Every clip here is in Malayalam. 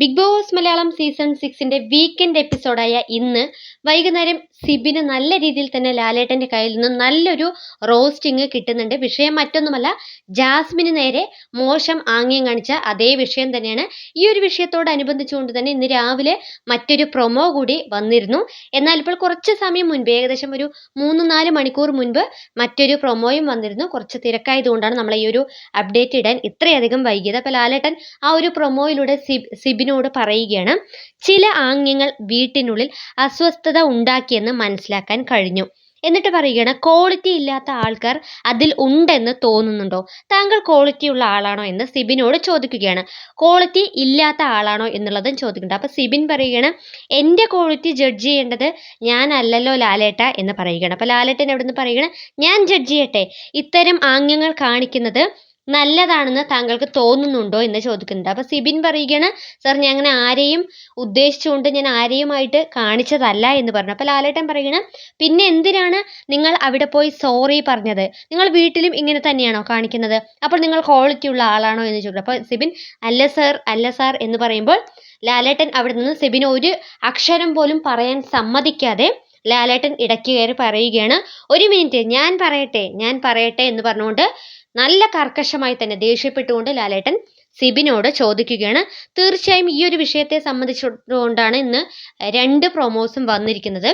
ബിഗ് ബോസ് മലയാളം സീസൺ സിക്സിന്റെ വീക്കെൻഡ് എപ്പിസോഡായ ഇന്ന് വൈകുന്നേരം സിബിന് നല്ല രീതിയിൽ തന്നെ ലാലേട്ടന്റെ കയ്യിൽ നിന്ന് നല്ലൊരു റോസ്റ്റിംഗ് കിട്ടുന്നുണ്ട്. വിഷയം മറ്റൊന്നുമല്ല ജാസ്മിന് നേരെ മോശം ആംഗ്യം കാണിച്ച അതേ വിഷയം തന്നെയാണ്. ഈ ഒരു വിഷയത്തോടനുബന്ധിച്ചുകൊണ്ട് തന്നെ ഇന്ന് രാവിലെ മറ്റൊരു പ്രൊമോ കൂടി വന്നിരുന്നു. എന്നാൽ ഇപ്പോൾ കുറച്ച് സമയം മുൻപ് ഏകദേശം ഒരു മൂന്ന് നാല് മണിക്കൂർ മുൻപ് മറ്റൊരു പ്രൊമോയും വന്നിരുന്നു. കുറച്ച് തിരക്കായതുകൊണ്ടാണ് നമ്മൾ ഈ ഒരു അപ്ഡേറ്റ് ഇടാൻ ഇത്രയധികം വൈകിയത്. അപ്പോൾ ലാലേട്ടൻ ആ ഒരു പ്രൊമോയിലൂടെ സിബ് സിബിനോട് പറയുകയാണ് ചില ആംഗ്യങ്ങൾ വീട്ടിനുള്ളിൽ അസ്വസ്ഥത ഉണ്ടാക്കിയെന്ന് മനസ്സിലാക്കാൻ കഴിഞ്ഞു. എന്നിട്ട് പറയുകയാണ് ക്വാളിറ്റി ഇല്ലാത്ത ആൾക്കാർ അതിൽ ഉണ്ടെന്ന് തോന്നുന്നുണ്ടോ? താങ്കൾ ക്വാളിറ്റി ഉള്ള ആളാണോ എന്ന് സിബിനോട് ചോദിക്കുകയാണ്. ക്വാളിറ്റി ഇല്ലാത്ത ആളാണോ എന്നുള്ളതും ചോദിക്കുന്നുണ്ട്. അപ്പോൾ സിബിൻ പറയുകയാണ് എന്റെ ക്വാളിറ്റി ജഡ്ജ് ചെയ്യേണ്ടത് ഞാനല്ലല്ലോ ലാലേട്ട എന്ന് പറയുകയാണ്. അപ്പോൾ ലാലേട്ടൻ എവിടെ നിന്ന് പറയുകയാണ് ഞാൻ ജഡ്ജ് ചെയ്യട്ടെ. ഇത്തരം ആംഗ്യങ്ങൾ കാണിക്കുന്നത് നല്ലതാണെന്ന് താങ്കൾക്ക് തോന്നുന്നുണ്ടോ എന്ന് ചോദിക്കുന്നുണ്ട്. അപ്പോൾ സിബിൻ പറയുകയാണ് സർ ഞാൻ അങ്ങനെ ആരെയും ഉദ്ദേശിച്ചുകൊണ്ട് ഞാൻ ആരെയുമായിട്ട് കാണിച്ചതല്ല എന്ന് പറഞ്ഞു. അപ്പോൾ ലാലേട്ടൻ പറയുകയാണ് പിന്നെ എന്തിനാണ് നിങ്ങൾ അവിടെ പോയി സോറി പറഞ്ഞത്? നിങ്ങൾ വീട്ടിലും ഇങ്ങനെ തന്നെയാണോ കാണിക്കുന്നത്? അപ്പോൾ നിങ്ങൾ ക്വാളിറ്റി ഉള്ള ആളാണോ എന്ന് ചോദിക്കും അപ്പോൾ സിബിൻ അല്ല സർ അല്ല സാർ എന്ന് പറയുമ്പോൾ ലാലേട്ടൻ അവിടെ നിന്ന് സിബിന് ഒരു അക്ഷരം പോലും പറയാൻ സമ്മതിക്കാതെ ലാലേട്ടൻ ഇടയ്ക്ക് കയറി പറയുകയാണ് ഒരു മിനിറ്റ് ഞാൻ പറയട്ടെ ഞാൻ പറയട്ടെ എന്ന് പറഞ്ഞുകൊണ്ട് നല്ല കർക്കശമായി തന്നെ ദേഷ്യപ്പെട്ടുകൊണ്ട് ലാലേട്ടൻ സിബിനോട് ചോദിക്കുകയാണ്. തീർച്ചയായും ഈ ഒരു വിഷയത്തെ സംബന്ധിച്ചുകൊണ്ടാണ് ഇന്ന് രണ്ട് പ്രൊമോസും വന്നിരിക്കുന്നത്.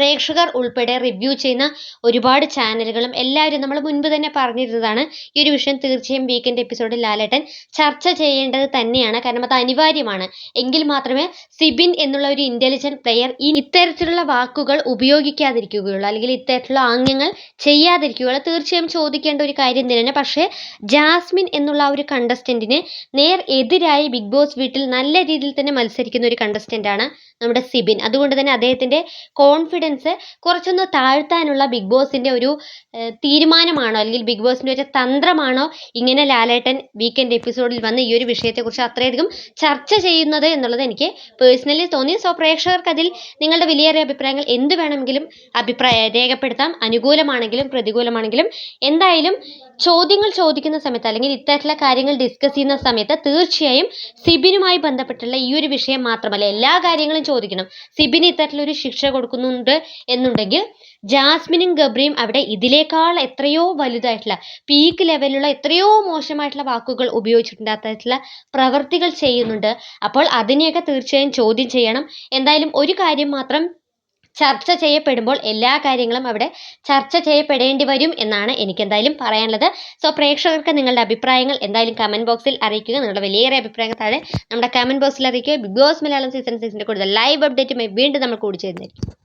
പ്രേക്ഷകർ ഉൾപ്പെടെ റിവ്യൂ ചെയ്യുന്ന ഒരുപാട് ചാനലുകളും എല്ലാവരും നമ്മൾ മുൻപ് തന്നെ പറഞ്ഞിരുന്നതാണ്. ഈ ഒരു വിഷയം തീർച്ചയായും വീക്കെൻഡ് എപ്പിസോഡിൽ ലാലേട്ടൻ ചർച്ച ചെയ്യേണ്ടത് തന്നെയാണ്. കാരണം അത് അനിവാര്യമാണ്. എങ്കിൽ മാത്രമേ സിബിൻ എന്നുള്ള ഒരു ഇന്റലിജന്റ് പ്ലെയർ ഈ ഇത്തരത്തിലുള്ള വാക്കുകൾ ഉപയോഗിക്കാതിരിക്കുകയുള്ളൂ. അല്ലെങ്കിൽ ഇത്തരത്തിലുള്ള ആംഗ്യങ്ങൾ ചെയ്യാതിരിക്കുകയുള്ളൂ. തീർച്ചയായും ചോദിക്കേണ്ട ഒരു കാര്യം തന്നെയാണ്. പക്ഷേ ജാസ്മിൻ എന്നുള്ള ഒരു കണ്ടസ്റ്റന്റിന് നേർ എതിരായി ബിഗ് ബോസ് വീട്ടിൽ നല്ല രീതിയിൽ തന്നെ മത്സരിക്കുന്ന ഒരു കണ്ടസ്റ്റന്റാണ് നമ്മുടെ സിബിൻ. അതുകൊണ്ട് തന്നെ അദ്ദേഹത്തിന്റെ കോൺഫിഡൻസ് കുറച്ചൊന്ന് താഴ്ത്താനുള്ള ബിഗ് ബോസിന്റെ ഒരു തീരുമാനമാണോ? അല്ലെങ്കിൽ ബിഗ് ബോസിന്റെ ഒരു തന്ത്രമാണോ ഇങ്ങനെ ലാലേട്ടൻ വീക്കെൻഡ് എപ്പിസോഡിൽ വന്ന് ഈ ഒരു വിഷയത്തെക്കുറിച്ച് അത്രയധികം ചർച്ച ചെയ്യുന്നത് എന്നുള്ളത് എനിക്ക് പേഴ്സണലി തോന്നി. സോ പ്രേക്ഷകർക്ക് അതിൽ നിങ്ങളുടെ വിലയേറിയ അഭിപ്രായങ്ങൾ എന്ത് വേണമെങ്കിലും അഭിപ്രായ രേഖപ്പെടുത്താം. അനുകൂലമാണെങ്കിലും പ്രതികൂലമാണെങ്കിലും എന്തായാലും ചോദ്യങ്ങൾ ചോദിക്കുന്ന സമയത്ത് അല്ലെങ്കിൽ ഇത്തരത്തിലുള്ള കാര്യങ്ങൾ ഡിസ്കസ് ചെയ്യുന്ന സമയത്ത് തീർച്ചയായും സിബിനുമായി ബന്ധപ്പെട്ടുള്ള ഈ ഒരു വിഷയം മാത്രമല്ല എല്ലാ കാര്യങ്ങളും ചോദിക്കണം. സിബിന് ഇത്തരത്തിലൊരു ശിക്ഷ കൊടുക്കുന്നുണ്ട് എന്നുണ്ടെങ്കിൽ ജാസ്മിനും ഗബ്രിയും അവിടെ ഇതിനേക്കാൾ എത്രയോ വലുതായിട്ടുള്ള പീക്ക് ലെവലിലുള്ള എത്രയോ മോശമായിട്ടുള്ള വാക്കുകൾ ഉപയോഗിച്ചിട്ടുണ്ട് അത്തരത്തിലുള്ള പ്രവർത്തികൾ ചെയ്യുന്നുണ്ട്. അപ്പോൾ അതിനെയൊക്കെ തീർച്ചയായും ചോദ്യം ചെയ്യണം. എന്തായാലും ഒരു കാര്യം മാത്രം ചർച്ച ചെയ്യപ്പെടുമ്പോൾ എല്ലാ കാര്യങ്ങളും അവിടെ ചർച്ച ചെയ്യപ്പെടേണ്ടി വരും എന്നാണ് എനിക്ക് എന്തായാലും പറയാനുള്ളത്. സോ പ്രേക്ഷകർക്ക് നിങ്ങളുടെ അഭിപ്രായങ്ങൾ എന്തായാലും കമന്റ് ബോക്സിൽ അറിയിക്കുക. നിങ്ങളുടെ വലിയേറെ അഭിപ്രായങ്ങൾ താഴെ നമ്മുടെ കമന്റ് ബോക്സിൽ അറിയിക്കുക. ബിഗ് ബോസ് മലയാളം സീസൺ സിക്സിന്റെ കൂടുതൽ ലൈവ് അപ്ഡേറ്റുമായി വീണ്ടും നമ്മൾ കൂടി ചേരുന്നതായിരിക്കും